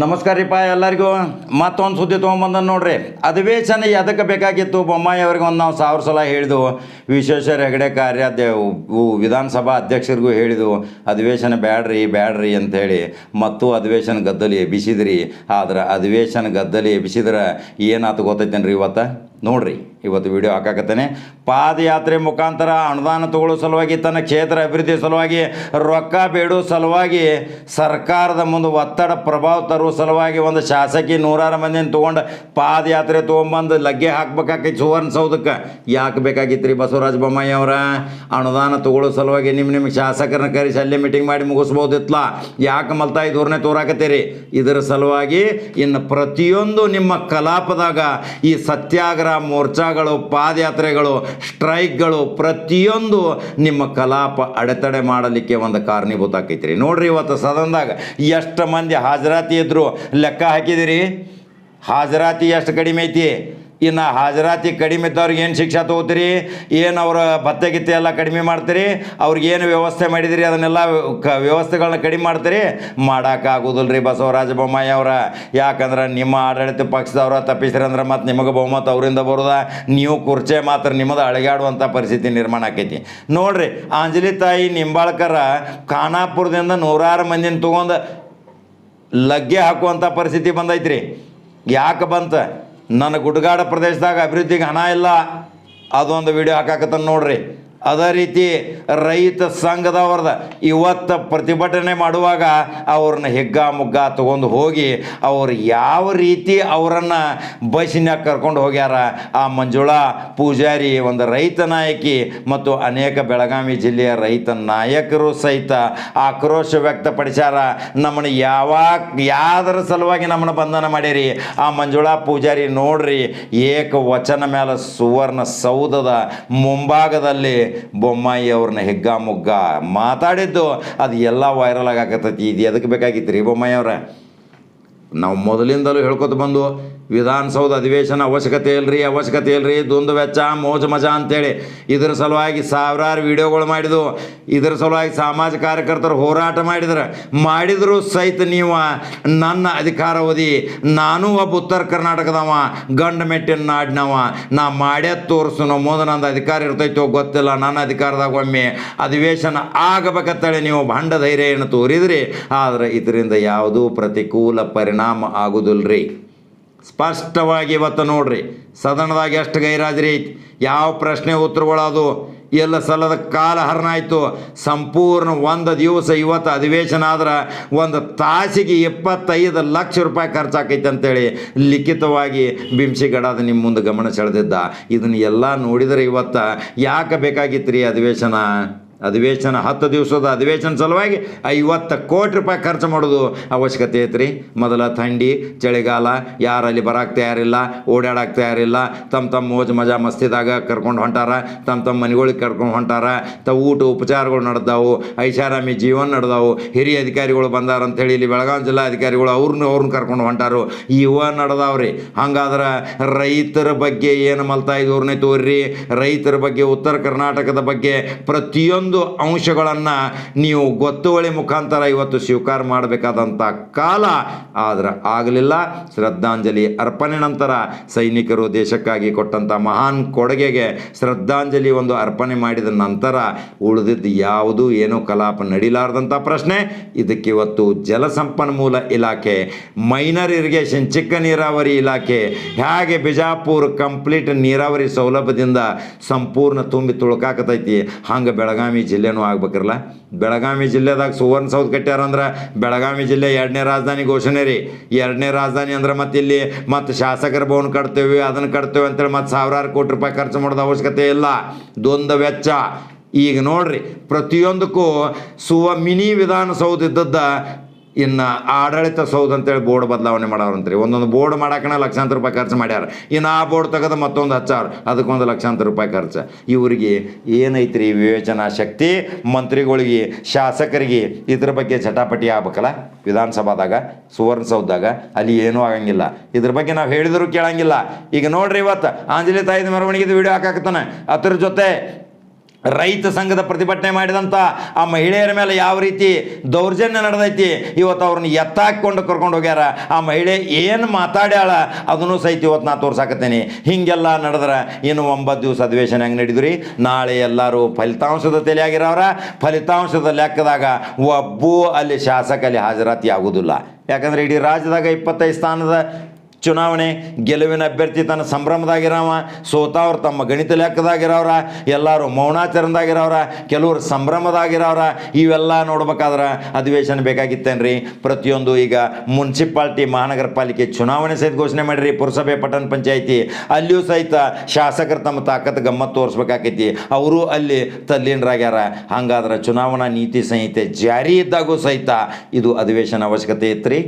ನಮಸ್ಕಾರ ರೀಪ ಎಲ್ಲರಿಗೂ. ಮತ್ತೊಂದು ಸುದ್ದಿ ತೊಗೊಂಬಂದ ನೋಡ್ರಿ. ಅಧಿವೇಶನ ಎದಕ್ಕೆ ಬೇಕಾಗಿತ್ತು? ಬೊಮ್ಮಾಯಿ ಅವ್ರಿಗೆ ಒಂದು ನಾವು ಸಾವಿರ ಸಲ ಹೇಳಿದೆವು. ವಿಶ್ವೇಶ್ವರ ಹೆಗಡೆ ಕಾರ್ಯಾಧ್ಯ ವಿಧಾನಸಭಾ ಅಧ್ಯಕ್ಷರಿಗೂ ಹೇಳಿದ್ವು. ಅಧಿವೇಶನ ಬ್ಯಾಡ್ರಿ ಬ್ಯಾಡ್ರಿ ಅಂಥೇಳಿ ಮತ್ತು ಅಧಿವೇಶನ ಗದ್ದಲಿ ಎಬ್ಬಿಸಿದ್ರಿ. ಆದ್ರೆ ಅಧಿವೇಶನ ಗದ್ದಲಿ ಎಬ್ಬಿಸಿದ್ರೆ ಏನಾಯ್ತು ಗೊತ್ತೈತೇನ್ರಿ ಇವತ್ತು? ನೋಡ್ರಿ, ಇವತ್ತು ವಿಡಿಯೋ ಹಾಕಾಕತ್ತೇನೆ. ಪಾದಯಾತ್ರೆ ಮುಖಾಂತರ ಅನುದಾನ ತಗೊಳ್ಳೋ ಸಲುವಾಗಿ, ತನ್ನ ಕ್ಷೇತ್ರ ಅಭಿವೃದ್ಧಿ ಸಲುವಾಗಿ, ರೊಕ್ಕ ಬೇಡೋ ಸಲುವಾಗಿ, ಸರ್ಕಾರದ ಮುಂದೆ ಒತ್ತಡ ಪ್ರಭಾವ ತರುವ ಸಲುವಾಗಿ ಒಂದು ಶಾಸಕಿ ನೂರಾರು ಮಂದಿನ ತೊಗೊಂಡು ಪಾದಯಾತ್ರೆ ತೊಗೊಂಬಂದು ಲಗ್ಗೆ ಹಾಕ್ಬೇಕಾಕೈತಿ ಸುವರ್ಣಸೌಧಕ್ಕೆ ಯಾಕೆ ಬೇಕಾಗಿತ್ತು ಬಸವರಾಜ ಬೊಮ್ಮಾಯಿ ಅವರ? ಅನುದಾನ ತಗೊಳ್ಳೋ ಸಲುವಾಗಿ ನಿಮ್ಮ ನಿಮ್ಮ ಶಾಸಕರನ್ನ ಕರೆಸಿ ಅಲ್ಲೇ ಮೀಟಿಂಗ್ ಮಾಡಿ ಮುಗಿಸ್ಬೋದಿತ್ತಲ್ಲ ಯಾಕೆ ಮಲ್ತಾಯಿ ಧೋರಣೆ ತೋರಾಕತ್ತೀರಿ? ಇದರ ಸಲುವಾಗಿ ಇನ್ನು ಪ್ರತಿಯೊಂದು ನಿಮ್ಮ ಕಲಾಪದಾಗ ಈ ಸತ್ಯಾಗ್ರಹ ಮೋರ್ಚಾಗಳು, ಪಾದಯಾತ್ರೆಗಳು, ಸ್ಟ್ರೈಕ್ಗಳು, ಪ್ರತಿಯೊಂದು ನಿಮ್ಮ ಕಲಾಪ ಅಡೆತಡೆ ಮಾಡಲಿಕ್ಕೆ ಒಂದು ಕಾರಣೀಭೂತ ಆಕೈತ್ರಿ. ನೋಡ್ರಿ ಇವತ್ತು ಸದನದಾಗ ಎಷ್ಟು ಮಂದಿ ಹಾಜರಾತಿ ಇದ್ರು? ಲೆಕ್ಕ ಹಾಕಿದಿರಿ? ಹಾಜರಾತಿ ಎಷ್ಟು ಕಡಿಮೆ ಐತಿ? ಇನ್ನು ಹಾಜರಾತಿ ಕಡಿಮೆ ಇದ್ದವ್ರಿಗೆ ಏನು ಶಿಕ್ಷೆ ತಗೋತೀರಿ? ಏನು ಅವರ ಭತ್ತೆ ಗಿತ್ತೆ ಎಲ್ಲ ಕಡಿಮೆ ಮಾಡ್ತೀರಿ? ಅವ್ರಿಗೆ ಏನು ವ್ಯವಸ್ಥೆ ಮಾಡಿದಿರಿ? ಅದನ್ನೆಲ್ಲ ಕ ವ್ಯವಸ್ಥೆಗಳನ್ನ ಕಡಿಮೆ ಮಾಡ್ತೀರಿ? ಮಾಡೋಕ್ಕಾಗೋದಿಲ್ಲ ರೀ ಬಸವರಾಜ ಬೊಮ್ಮಾಯಿ ಅವರ. ಯಾಕಂದ್ರೆ ನಿಮ್ಮ ಆಡಳಿತ ಪಕ್ಷದವ್ರ ತಪ್ಪಿಸ್ರಿ ಅಂದ್ರೆ ಮತ್ತು ನಿಮಗೆ ಬಹುಮತ ಅವರಿಂದ ಬರೋದ. ನೀವು ಕುರ್ಚೆ ಮಾತ್ರ ನಿಮ್ಮದು ಅಳಗಾಡುವಂಥ ಪರಿಸ್ಥಿತಿ ನಿರ್ಮಾಣ ಆಕೈತಿ. ನೋಡ್ರಿ ಆಂಜಲಿ ತಾಯಿ ನಿಂಬಾಳ್ಕರ ಖಾನಾಪುರದಿಂದ ನೂರಾರು ಮಂದಿನ ತೊಗೊಂಡು ಲಗ್ಗೆ ಹಾಕುವಂಥ ಪರಿಸ್ಥಿತಿ ಬಂದೈತ್ರಿ. ಯಾಕೆ ಬಂತ? ನನ್ನ ಗುಡ್ಗಾಡ ಪ್ರದೇಶದಾಗ ಅಭಿವೃದ್ಧಿಗೆ ಹಣ ಇಲ್ಲ ಅದೊಂದು ವಿಡಿಯೋ ಹಾಕಾಕತ್ತಾನ ನೋಡ್ರಿ. ಅದೇ ರೀತಿ ರೈತ ಸಂಘದವ್ರದ ಇವತ್ತು ಪ್ರತಿಭಟನೆ ಮಾಡುವಾಗ ಅವ್ರನ್ನ ಹೆಗ್ಗ ಮುಗ್ಗ ತಗೊಂಡು ಹೋಗಿ ಅವ್ರು ಯಾವ ರೀತಿ ಅವರನ್ನು ಬಸ್ಸಿನಾಗ ಕರ್ಕೊಂಡು ಹೋಗ್ಯಾರ? ಆ ಮಂಜುಳಾ ಪೂಜಾರಿ, ಒಂದು ರೈತ ನಾಯಕಿ ಮತ್ತು ಅನೇಕ ಬೆಳಗಾವಿ ಜಿಲ್ಲೆಯ ರೈತ ನಾಯಕರು ಸಹಿತ ಆಕ್ರೋಶ ವ್ಯಕ್ತಪಡಿಸ್ಯಾರ. ನಮ್ಮನ್ನು ಯಾವಾಗ, ಯಾವ್ದರ ಸಲುವಾಗಿ ನಮ್ಮನ್ನು ಬಂಧನ ಮಾಡಿರಿ ಆ ಮಂಜುಳಾ ಪೂಜಾರಿ ನೋಡ್ರಿ ಏಕ ವಚನ ಮೇಲೆ ಸುವರ್ಣ ಸೌಧದ ಮುಂಭಾಗದಲ್ಲಿ ಬೊಮ್ಮಾಯಿ ಅವ್ರನ್ನ ಹೆಗ್ಗಾಮುಗ್ಗ ಮಾತಾಡಿದ್ದು ಅದು ಎಲ್ಲ ವೈರಲ್ ಆಗಾಕತ್ತೈತಿ. ಇದು ಎದಕ್ಕೆ ಬೇಕಾಗಿತ್ತು ರೀ ಬೊಮ್ಮಾಯಿ ಅವ್ರ? ನಾವು ಮೊದಲಿಂದಲೂ ಹೇಳ್ಕೊತ ಬಂದು ವಿಧಾನಸೌಧ ಅಧಿವೇಶನ ಅವಶ್ಯಕತೆ ಇಲ್ರಿ ಅವಶ್ಯಕತೆ ಇಲ್ರಿ, ದುಂದು ವೆಚ್ಚ, ಮೋಜು ಮಜಾ ಅಂತೇಳಿ ಇದ್ರ ಸಲುವಾಗಿ ಸಾವಿರಾರು ವಿಡಿಯೋಗಳು ಮಾಡಿದ್ವು. ಇದ್ರ ಸಲುವಾಗಿ ಸಾಮಾಜಿಕ ಕಾರ್ಯಕರ್ತರು ಹೋರಾಟ ಮಾಡಿದ್ರೆ. ಮಾಡಿದ್ರು ಸಹಿತ ನೀವು ನನ್ನ ಅಧಿಕಾರಾವಧಿ ನಾನು ಒಬ್ಬ ಉತ್ತರ ಕರ್ನಾಟಕದವ, ಗಂಡ ಮೆಟ್ಟಿನ ನಾಡಿನವ. ನಾ ಮಾಡೇ ತೋರಿಸ್ನು ಮುಂದೆ ನಂದು ಅಧಿಕಾರ ಇರ್ತೈತೋ ಗೊತ್ತಿಲ್ಲ, ನನ್ನ ಅಧಿಕಾರದಾಗ ಒಮ್ಮೆ ಅಧಿವೇಶನ ಆಗಬೇಕಂತೇಳಿ ನೀವು ಭಂಡ ಧೈರ್ಯ ಏನು ತೋರಿದ್ರಿ. ಆದರೆ ಇದರಿಂದ ಯಾವುದೂ ಪ್ರತಿಕೂಲ ಪರಿಣಾಮ ಆಗುದಿಲ್ರಿ. ಸ್ಪಷ್ಟವಾಗಿ ಇವತ್ತು ನೋಡ್ರಿ, ಸದನದಾಗ ಎಷ್ಟು ಗೈರಾಜರಿ ಐತಿ? ಯಾವ ಪ್ರಶ್ನೆ ಉತ್ತರಗಳದು ಎಲ್ಲ ಸಲದ ಕಾಲ ಹರಣ ಆಯಿತು ಸಂಪೂರ್ಣ ಒಂದು ದಿವಸ ಇವತ್ತು ಅಧಿವೇಶನ ಆದ್ರೆ ಒಂದು ತಾಸಿಗೆ ಇಪ್ಪತ್ತೈದು ಲಕ್ಷ ರೂಪಾಯಿ ಖರ್ಚಾಕೈತೆ ಅಂತೇಳಿ ಲಿಖಿತವಾಗಿ ಬಿಂಸಿಗಡಾದ ನಿಮ್ಮ ಮುಂದೆ ಗಮನ ಸೆಳೆದಿದ್ದ. ಇದನ್ನ ಎಲ್ಲ ನೋಡಿದರೆ ಇವತ್ತು ಯಾಕೆ ಬೇಕಾಗಿತ್ತು ರೀ ಅಧಿವೇಶನ? ಅಧಿವೇಶನ ಹತ್ತು ದಿವಸದ ಅಧಿವೇಶನ ಸಲುವಾಗಿ ಐವತ್ತು ಕೋಟಿ ರೂಪಾಯಿ ಖರ್ಚು ಮಾಡೋದು ಅವಶ್ಯಕತೆ ಐತ್ರಿ. ಮೊದಲ ಥಂಡಿ, ಚಳಿಗಾಲ, ಯಾರಲ್ಲಿ ಬರಕ್ಕೆ ತಯಾರಿಲ್ಲ, ಓಡಾಡಕ್ಕೆ ತಯಾರಿಲ್ಲ. ತಮ್ಮ ತಮ್ಮ ಮೋಜು ಮಜಾ ಮಸ್ತಿದಾಗ ಕರ್ಕೊಂಡು ಹೊಂಟಾರ, ತಮ್ಮ ತಮ್ಮ ಮನೆಗಳಿಗೆ ಕರ್ಕೊಂಡು ಹೊಂಟಾರ. ತ ಊಟ ಉಪಚಾರಗಳು ನಡೆದಾವು, ಐಷಾರಾಮಿ ಜೀವನ ನಡೆದಾವು. ಹಿರಿಯ ಅಧಿಕಾರಿಗಳು ಬಂದಾರ ಅಂತೇಳಿ ಇಲ್ಲಿ ಬೆಳಗಾವಿ ಜಿಲ್ಲಾ ಅಧಿಕಾರಿಗಳು ಅವ್ರನ್ನ ಅವ್ರನ್ನ ಕರ್ಕೊಂಡು ಹೊಂಟಾರು. ಇವ ನಡೆದಾವ್ರಿ. ಹಂಗಾದ್ರೆ ರೈತರ ಬಗ್ಗೆ ಏನು ಮಲ್ತಾ ತೋರ್ರಿ ರೈತರ ಬಗ್ಗೆ ಉತ್ತರ ಕರ್ನಾಟಕದ ಬಗ್ಗೆ ಪ್ರತಿಯೊಂದು ಅಂಶಗಳನ್ನು ನೀವು ಗೊತ್ತುವಳಿ ಮುಖಾಂತರ ಇವತ್ತು ಸ್ವೀಕಾರ ಮಾಡಬೇಕಾದಂಥ ಕಾಲ ಆದರೆ ಆಗಲಿಲ್ಲ. ಶ್ರದ್ಧಾಂಜಲಿ ಅರ್ಪಣೆ ನಂತರ ಸೈನಿಕರು ದೇಶಕ್ಕಾಗಿ ಕೊಟ್ಟಂಥ ಮಹಾನ್ ಕೊಡುಗೆಗೆ ಶ್ರದ್ಧಾಂಜಲಿ ಒಂದು ಅರ್ಪಣೆ ಮಾಡಿದ ನಂತರ ಉಳಿದಿದ್ದು ಯಾವುದೂ ಏನೂ ಕಲಾಪ ನಡಿಲಾರ್ದಂಥ ಪ್ರಶ್ನೆ. ಇದಕ್ಕೆ ಇವತ್ತು ಜಲಸಂಪನ್ಮೂಲ ಇಲಾಖೆ, ಮೈನರ್ ಇರಿಗೇಷನ್, ಚಿಕ್ಕ ನೀರಾವರಿ ಇಲಾಖೆ, ಹೇಗೆ ಬಿಜಾಪುರ ಕಂಪ್ಲೀಟ್ ನೀರಾವರಿ ಸೌಲಭ್ಯದಿಂದ ಸಂಪೂರ್ಣ ತುಂಬಿ ತುಳುಕಾಕತೈತಿ. ಹಂಗೆ ಬೆಳಗಾವಿ ಜಿಲ್ಲೆನೂ ಆಗ್ಬೇಕಿರಲ್ಲ ಬೆಳಗಾವಿ ಜಿಲ್ಲೆದಾಗ ಸುವರ್ಣಸೌಧ ಕಟ್ಟ್ಯಾರಂದ್ರೆ ಬೆಳಗಾವಿ ಜಿಲ್ಲೆ ಎರಡನೇ ರಾಜಧಾನಿ ಘೋಷಣೆ ರೀ. ಎರಡನೇ ರಾಜಧಾನಿ ಅಂದ್ರೆ ಮತ್ತೆ ಇಲ್ಲಿ ಮತ್ತು ಶಾಸಕರ ಭವನ ಕಟ್ತೇವೆ, ಅದನ್ನು ಕಟ್ತೇವೆ ಅಂತೇಳಿ ಮತ್ತು ಸಾವಿರಾರು ಕೋಟಿ ರೂಪಾಯಿ ಖರ್ಚು ಮಾಡೋದು ಅವಶ್ಯಕತೆ ಇಲ್ಲ. ದೊಂದ ವೆಚ್ಚ. ಈಗ ನೋಡ್ರಿ, ಪ್ರತಿಯೊಂದಕ್ಕೂ ಸುವ ಮಿನಿ ವಿಧಾನಸೌಧ ಇದ್ದದ್ದ ಇನ್ನು ಆಡಳಿತ ಸೌಧ ಅಂತೇಳಿ ಬೋರ್ಡ್ ಬದಲಾವಣೆ ಮಾಡಾರಂತ್ರಿ. ಒಂದೊಂದು ಬೋರ್ಡ್ ಮಾಡಕ್ಕನ ಲಕ್ಷಾಂತರ ರೂಪಾಯಿ ಖರ್ಚು ಮಾಡ್ಯಾರ. ಇನ್ನು ಆ ಬೋರ್ಡ್ ತೆಗೆದು ಮತ್ತೊಂದು ಹಚ್ಚಾರ. ಅದಕ್ಕೊಂದು ಲಕ್ಷಾಂತರ ರೂಪಾಯಿ ಖರ್ಚು. ಇವರಿಗೆ ಏನೈತ್ರಿ ವಿವೇಚನಾ ಶಕ್ತಿ? ಮಂತ್ರಿಗಳಿಗೆ, ಶಾಸಕರಿಗೆ ಇದ್ರ ಬಗ್ಗೆ ಚಟಾಪಟಿ ಆಗ್ಬೇಕಲ್ಲ? ವಿಧಾನಸಭಾದಾಗ, ಸುವರ್ಣಸೌಧದಾಗ ಅಲ್ಲಿ ಏನೂ ಆಗಂಗಿಲ್ಲ. ಇದ್ರ ಬಗ್ಗೆ ನಾವು ಹೇಳಿದ್ರು ಕೇಳಂಗಿಲ್ಲ. ಈಗ ನೋಡ್ರಿ ಇವತ್ತು, ಆಂಜಲಿ ತಾಯಿದ ಮೆರವಣಿಗೆದು ವಿಡಿಯೋ ಹಾಕಾಕತ್ತಾನೆ. ಅದ್ರ ಜೊತೆ ರೈತ ಸಂಘದ ಪ್ರತಿಭಟನೆ ಮಾಡಿದಂಥ ಆ ಮಹಿಳೆಯರ ಮೇಲೆ ಯಾವ ರೀತಿ ದೌರ್ಜನ್ಯ ನಡೆದೈತಿ, ಇವತ್ತು ಅವ್ರನ್ನ ಎತ್ತಾಕೊಂಡು ಕರ್ಕೊಂಡು ಹೋಗ್ಯಾರ, ಆ ಮಹಿಳೆ ಏನು ಮಾತಾಡ್ಯಾಳ ಅದನ್ನು ಸಹಿತ ಇವತ್ತು ನಾ ತೋರ್ಸಾಕತ್ತೇನೆ. ಹೀಗೆಲ್ಲ ನಡೆದ್ರೆ ಇನ್ನು ಒಂಬತ್ತು ದಿವಸ ಅಧಿವೇಶನ ಹೆಂಗೆ ನಡೆದ್ರಿ ನಾಳೆ ಎಲ್ಲರೂ ಫಲಿತಾಂಶದ ತಲೆಯಾಗಿರೋರ ಫಲಿತಾಂಶದ ಲೆಕ್ಕದಾಗ ಒಬ್ಬೂ ಅಲ್ಲಿ ಶಾಸಕ ಅಲ್ಲಿ ಹಾಜರಾತಿ ಆಗೋದಿಲ್ಲ. ಯಾಕಂದ್ರೆ ಇಡೀ ರಾಜ್ಯದಾಗ ಇಪ್ಪತ್ತೈದು ಸ್ಥಾನದ ಚುನಾವಣೆ ಗೆಲುವಿನ ಅಭ್ಯರ್ಥಿ ತನ್ನ ಸಂಭ್ರಮದಾಗಿರವ, ಸೋತಾವ್ರು ತಮ್ಮ ಗಣಿತ ಲೆಕ್ಕದಾಗಿರೋರ ಎಲ್ಲರೂ ಮೌನಾಚರಣದಾಗಿರೋರ ಕೆಲವರು ಸಂಭ್ರಮದಾಗಿರೋರ ಇವೆಲ್ಲ ನೋಡ್ಬೇಕಾದ್ರೆ ಅಧಿವೇಶನ ಬೇಕಾಗಿತ್ತೇನ್ರಿ? ಪ್ರತಿಯೊಂದು ಈಗ ಮುನ್ಸಿಪಾಲ್ಟಿ ಮಹಾನಗರ ಪಾಲಿಕೆ ಚುನಾವಣೆ ಸಹಿತ ಘೋಷಣೆ ಮಾಡಿರಿ, ಪುರಸಭೆ ಪಟ್ಟಣ ಪಂಚಾಯಿತಿ. ಅಲ್ಲಿಯೂ ಸಹಿತ ಶಾಸಕರು ತಮ್ಮ ತಾಕತ್ತು ಗಮ್ಮತ್ತು ತೋರಿಸ್ಬೇಕಾಕೈತಿ. ಅವರು ಅಲ್ಲಿ ತಲ್ಲೀನರಾಗ್ಯಾರ. ಹಂಗಾದ್ರೆ ಚುನಾವಣಾ ನೀತಿ ಸಂಹಿತೆ ಜಾರಿ ಇದ್ದಾಗೂ ಸಹಿತ ಇದು ಅಧಿವೇಶನ ಅವಶ್ಯಕತೆ ಇತ್ತು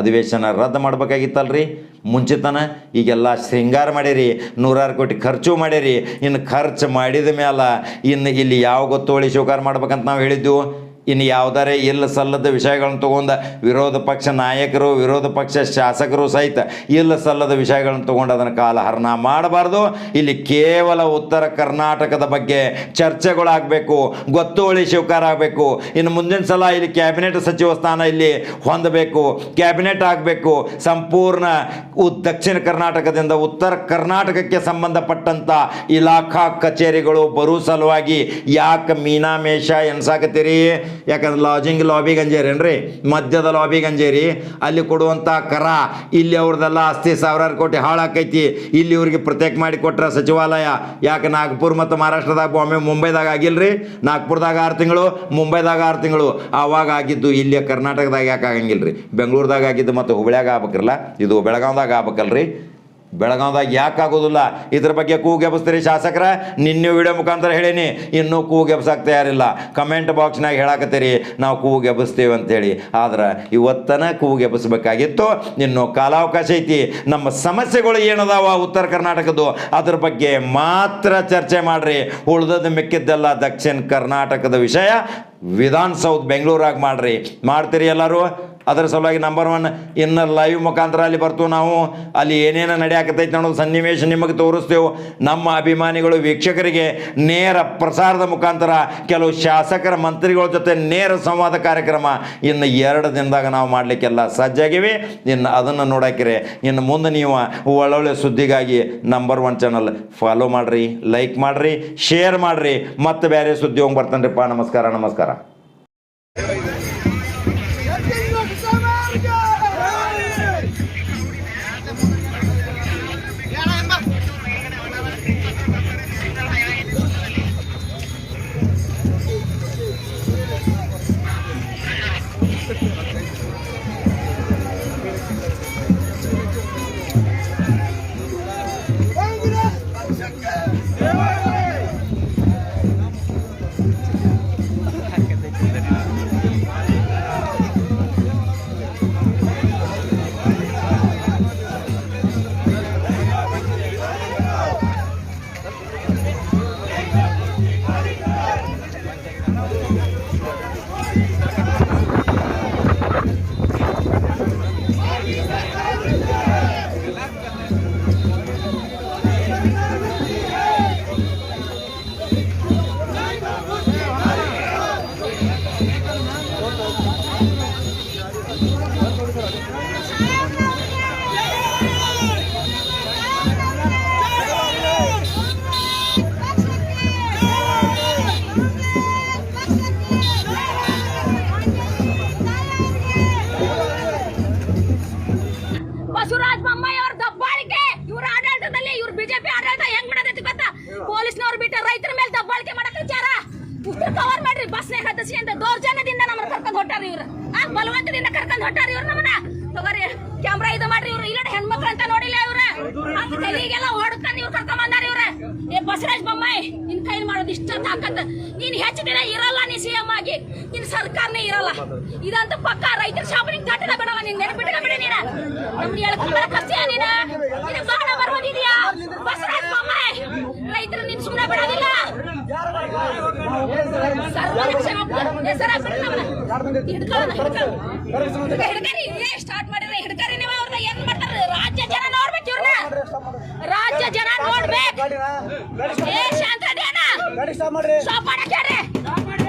ಅಧಿವೇಶನ ರದ್ದು ಮಾಡ್ಬೇಕಾಗಿತ್ತಲ್ರಿ. ಮುಂಚಿತನ ಈಗೆಲ್ಲ ಶೃಂಗಾರ ಮಾಡಿರಿ ನೂರಾರು ಕೋಟಿ ಖರ್ಚು ಮಾಡಿರಿ ಇನ್ನು ಖರ್ಚು ಮಾಡಿದ ಮೇಲೆ ಇನ್ನು ಇಲ್ಲಿ ಯಾವ ಗೊತ್ತೋಳಿ ಶಿವಕಾರ ಮಾಡ್ಬೇಕಂತ ನಾವು ಹೇಳಿದ್ದೆವು? ಇನ್ನು ಯಾವುದಾರೆ ಇಲ್ಲ ಸಲ್ಲದ ವಿಷಯಗಳನ್ನು ತೊಗೊಂಡು ವಿರೋಧ ಪಕ್ಷ ನಾಯಕರು, ವಿರೋಧ ಪಕ್ಷ ಶಾಸಕರು ಸಹಿತ ಇಲ್ಲ ಸಲ್ಲದ ವಿಷಯಗಳನ್ನು ತೊಗೊಂಡು ಅದನ್ನು ಕಾಲಹರಣ ಮಾಡಬಾರ್ದು. ಇಲ್ಲಿ ಕೇವಲ ಉತ್ತರ ಕರ್ನಾಟಕದ ಬಗ್ಗೆ ಚರ್ಚೆಗಳಾಗಬೇಕು, ಗೊತ್ತುವಳಿ ಶಿವಕಾರ ಆಗಬೇಕು. ಇನ್ನು ಮುಂದಿನ ಸಲ ಇಲ್ಲಿ ಕ್ಯಾಬಿನೆಟ್ ಸಚಿವ ಸ್ಥಾನ ಇಲ್ಲಿ ಹೊಂದಬೇಕು, ಕ್ಯಾಬಿನೆಟ್ ಆಗಬೇಕು. ಸಂಪೂರ್ಣ ದಕ್ಷಿಣ ಕರ್ನಾಟಕದಿಂದ ಉತ್ತರ ಕರ್ನಾಟಕಕ್ಕೆ ಸಂಬಂಧಪಟ್ಟಂಥ ಇಲಾಖಾ ಕಚೇರಿಗಳು ಬರೋ ಸಲುವಾಗಿ ಯಾಕೆ ಮೀನಾಮೇಷ ಎನ್ಸಾಕತ್ತೀರಿ? ಯಾಕಂದ್ರೆ ಲಾಜಿಂಗ್ ಲಾಬಿ ಗಂಜೇರೇನ್ರಿ? ಮಧ್ಯದ ಲಾಬಿ ಗಂಜೇರಿ. ಅಲ್ಲಿ ಕೊಡುವಂಥ ಕರ, ಇಲ್ಲಿ ಅವ್ರದ್ದೆಲ್ಲ ಆಸ್ತಿ ಸಾವಿರಾರು ಕೋಟಿ ಹಾಳಾಕೈತಿ ಇಲ್ಲಿ ಇವ್ರಿಗೆ ಪ್ರತ್ಯೇಕ ಮಾಡಿ ಕೊಟ್ರ ಸಚಿವಾಲಯ. ಯಾಕೆ ನಾಗ್ಪುರ್ ಮತ್ತು ಮಹಾರಾಷ್ಟ್ರದಾಗ ಒಮ್ಮೆ ಮುಂಬೈದಾಗ ಆಗಿಲ್ರಿ? ನಾಗ್ಪುರ್ದಾಗ ಆರು ತಿಂಗಳು, ಮುಂಬೈದಾಗ ಆರು ತಿಂಗಳು. ಆವಾಗ ಆಗಿದ್ದು ಇಲ್ಲಿ ಕರ್ನಾಟಕದಾಗ ಯಾಕೆ ಆಗಂಗಿಲ್ರಿ? ಬೆಂಗಳೂರದಾಗ ಆಗಿದ್ದು ಮತ್ತು ಹುಬ್ಳಿಯಾಗ ಆಗ್ಬೇಕ್ರಲ್ಲ? ಇದು ಬೆಳಗಾವ್ದಾಗ ಆಗ್ಬೇಕಲ್ರಿ? ಬೆಳಗಾವ್ದಾಗ ಯಾಕೆ ಆಗೋದಿಲ್ಲ? ಇದ್ರ ಬಗ್ಗೆ ಕೂಗೆಬ್ಸ್ತೀರಿ ಶಾಸಕರ? ನಿನ್ನೆ ವಿಡಿಯೋ ಮುಖಾಂತರ ಹೇಳೀನಿ. ಇನ್ನೂ ಕೂಗೆಬ್ಸಕ್ಕೆ ತಯಾರಿಲ್ಲ. ಕಮೆಂಟ್ ಬಾಕ್ಸ್ನಾಗ ಹೇಳಾಕತ್ತೀರಿ. ನಾವು ಕೂಗೆಬ್ಸ್ತೀವಿ ಅಂತೇಳಿ. ಆದ್ರೆ ಇವತ್ತನ ಕೂಗೆಬ್ಸ್ಬೇಕಾಗಿತ್ತು ಇನ್ನು ಕಾಲಾವಕಾಶ ಐತಿ. ನಮ್ಮ ಸಮಸ್ಯೆಗಳು ಏನದಾವ ಉತ್ತರ ಕರ್ನಾಟಕದ್ದು? ಅದ್ರ ಬಗ್ಗೆ ಮಾತ್ರ ಚರ್ಚೆ ಮಾಡ್ರಿ. ಉಳ್ದದ ಮಿಕ್ಕಿದ್ದೆಲ್ಲ ದಕ್ಷಿಣ ಕರ್ನಾಟಕದ ವಿಷಯ. ವಿಧಾನಸೌಧ ಬೆಂಗಳೂರಾಗ ಮಾಡ್ರಿ. ಮಾಡ್ತೀರಿ ಎಲ್ಲರೂ? ಅದರ ಸಲುವಾಗಿ ನಂಬರ್ ಒನ್ ಇನ್ನು ಲೈವ್ ಮುಖಾಂತರ ಅಲ್ಲಿ ಬರ್ತು ನಾವು. ಅಲ್ಲಿ ಏನೇನು ನಡೆಯಾಕತೈತೆ ಅನ್ನೋದು ಸನ್ನಿವೇಶ ನಿಮಗೆ ತೋರಿಸ್ತೇವೆ. ನಮ್ಮ ಅಭಿಮಾನಿಗಳು, ವೀಕ್ಷಕರಿಗೆ ನೇರ ಪ್ರಸಾರದ ಮುಖಾಂತರ ಕೆಲವು ಶಾಸಕರ ಮಂತ್ರಿಗಳ ಜೊತೆ ನೇರ ಸಂವಾದ ಕಾರ್ಯಕ್ರಮ ಇನ್ನು ಎರಡು ದಿನದಾಗ ನಾವು ಮಾಡಲಿಕ್ಕೆಲ್ಲ ಸಜ್ಜಾಗಿವೆ ಇನ್ನು ಅದನ್ನು ನೋಡಾಕಿರಿ. ಇನ್ನು ಮುಂದೆ ನೀವು ಒಳ್ಳೊಳ್ಳೆ ಸುದ್ದಿಗಾಗಿ ನಂಬರ್ ಒನ್ ಚಾನಲ್ ಫಾಲೋ ಮಾಡಿರಿ ಲೈಕ್ ಮಾಡಿರಿ ಶೇರ್ ಮಾಡಿರಿ. ಮತ್ತೆ ಬೇರೆ ಸುದ್ದಿ ಹೋಗಿ ಬರ್ತಾನ್ರಿಪ್ಪ. ನಮಸ್ಕಾರ ನಮಸ್ಕಾರ. ಬಸವರಾಜ ತಾಕತ್ ನೀನ್ ಹೆಚ್ಚು ದಿನ ಇರಲ್ಲ ನೀ ಸಿಎಂ ಆಗಿ. ನಿನ್ ಸರ್ಕಾರನೇ ಇರಲ್ಲ. ಇದಂತ ಪಕ್ಕ ರೈತರ ಶಾಪನಿಗೆ ಘಟನೆ ಬಿಡಲ್ಲ ನೀನ್. ನೆನಪಿಟ್ಟ ಬಿಡಿ ನೀನ. ನಮ್ಗೆ ನೀನ? ನಿನಗೆ ಬಹಳ ಬರ್ಬೋದಿದ್ಯಾ ಬಸವರಾಜ ಬೊಮ್ಮಾಯಿ. ರೈತರು ನೀನ್ ಸುಮ್ಮನೆ ಬಿಡೋದಿಲ್ಲ. ಹಿಡ್ಕರಿ. ಸ್ಟಾರ್ಟ್ ಮಾಡಿದ್ರೆ ಹಿಡ್ಕರಿ ನೀವು ಅವ್ರನ್ನ ಏನ್ ಮಾಡ್ತಾರೆ? ರಾಜ್ಯ ಜನ ನೋಡ್ಬೇಕು ಇವ್ರನ್ನ ರಾಜ್ಯ ಜನ ನೋಡ್ಬೇಕು. ಗಾಡಿ ಸ್ಟಾಪ್ ಮಾಡ್ರಿ ಸ್ಟಾಪ್ ಮಾಡಕ್ಕೆ ಸ್ಟಾಪ್ ಮಾಡ್ರಿ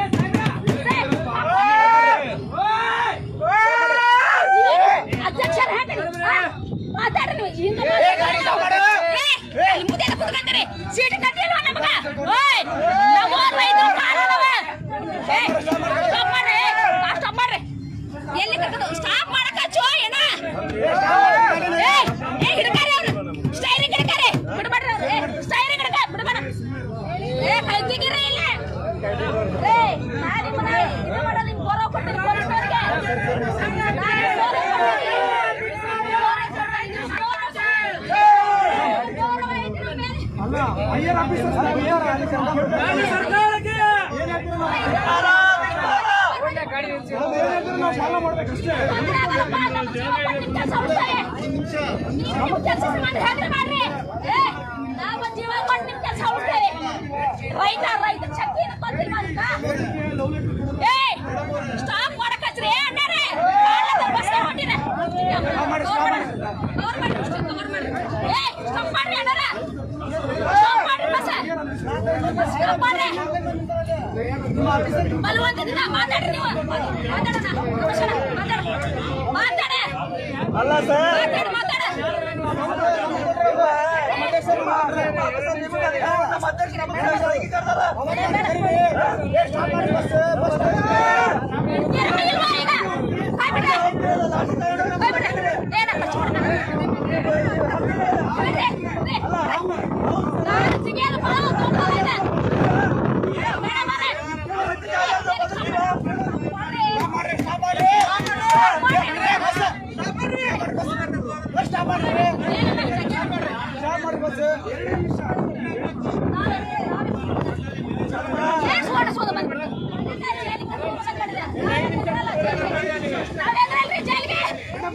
ಅಧ್ಯಕ್ಷರ ಹೇಳ್ತೀನಿ ಮಾತಾಡ್ರಿ ನೀವು ಹಿಂದೆ ಮುಂದೆ ಕುತ್ಕೊಂತೀರಿ ಸೀಟ್ ಕಟ್ಟಿಲ್ವ ನಮಗ ಓಯ್ ನಮ್ಮ ರೈತರು ಕಾಣಲ್ಲವ ಸ್ಟಾಪ್ ಮಾಡ್ರಿ ಸ್ಟಾಪ್ ಮಾಡ್ರಿ ಎಲ್ಲಿ ಕರ್ಕೊಂಡು ರೈತ ರೈತ ಶಕ್ತಿ ಗೊತ್ತಿಲ್ಲ ಏ ಸ್ಟಾಪ್ ಮಾಡಕತ್ರಿ ಅಣ್ಣಾರೆ ಬಸ್ಸೇ ಹೊಂಟಿನ ಏ ಸ್ಟಾಪ್ ಮಾಡ್ರಿ ಅಣ್ಣಾರ ಸ್ಟಾಪ್ ಮಾಡ್ರಿ ಬಸ್ ಸ್ಟಾಪ್ ಮಾಡ್ರಿ ಬಲವಂತದಿಂದ ಮಾತಾಡಿ ನೀವು ಮಾತಾಡೋಣ ಮಾತಾಡ ಮಾತಾಡ ಅಲ್ಲ ಸರ್ ಮಾತಾಡ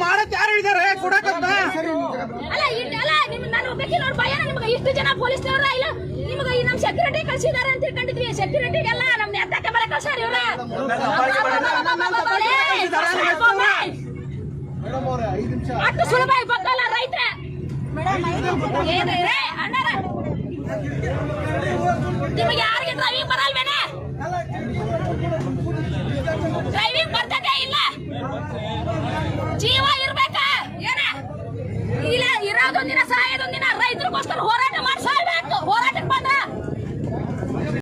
ಮಾಡಕ್ ಯಾರು ಹೇಳಿದಾರೆ ಕೊಡಕಂತ ಇಷ್ಟು ಜನ ಪೊಲೀಸ್ನವ್ರ ಇಲ್ಲ ನಿಮ್ಗೆ ನಮ್ ಸೆಕ್ಯೂರಿಟಿ ಕಳ್ಸಿದಾರೆ ಅಂತ ತಿಳ್ಕೊಂಡಿದ್ವಿ ಸೆಕ್ಯೂರಿಟಿಗೆಲ್ಲ ನಮ್ನ ಎತ್ತಕ್ಕೆ ಬರ ಕಳ್ಸಾರ ಅಷ್ಟು ಸುಲಭ ಇಬ್ಬಕ್ಕಲ್ಲ ರೈತರ ಅಣ್ಣಾರ ನಿಮಗೆ ಯಾರಿಗೆ ಡ್ರೈವಿಂಗ್ ಬರಲ್ವೇನೆ ಡ್ರೈವಿಂಗ್ ಬರ್ತದೆ ಇಲ್ಲ ಜೀವ ಇರ್ಬೇಕಾ? ಏನ? ಇಲ್ಲ ಇರೋದೊಂದಿನ ಸಾಯೋದೊಂದಿನ ರೈತರಿಗೋಸ್ಕರ